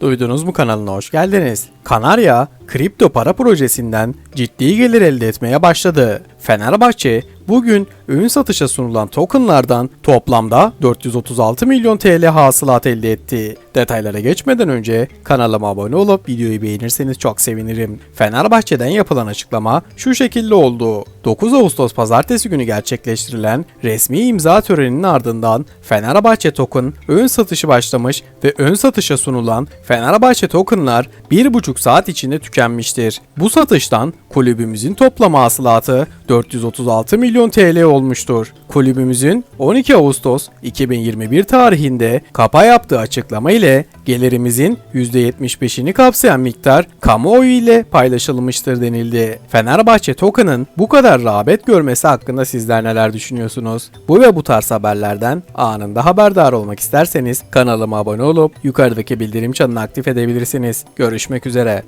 Duydunuz mu kanalına hoş geldiniz. Kanarya, kripto para projesinden ciddi gelir elde etmeye başladı. Fenerbahçe bugün ürün satışa sunulan tokenlardan toplamda 436 milyon TL hasılat elde etti. Detaylara geçmeden önce kanalıma abone olup videoyu beğenirseniz çok sevinirim. Fenerbahçe'den yapılan açıklama şu şekilde oldu. 9 Ağustos pazartesi günü gerçekleştirilen resmi imza töreninin ardından Fenerbahçe token ön satışı başlamış ve ön satışa sunulan Fenerbahçe tokenlar 1,5 saat içinde tükenmiştir. Bu satıştan kulübümüzün toplam hasılatı 436 milyon TL olmuştur. Kulübümüzün 12 Ağustos 2021 tarihinde kapa yaptığı açıklama ile gelirimizin %75'ini kapsayan miktar kamuoyu ile paylaşılmıştır denildi. Fenerbahçe token'ın bu kadar rağbet görmesi hakkında sizler neler düşünüyorsunuz? Bu ve bu tarz haberlerden anında haberdar olmak isterseniz kanalıma abone olup yukarıdaki bildirim çanını aktif edebilirsiniz. Görüşmek üzere.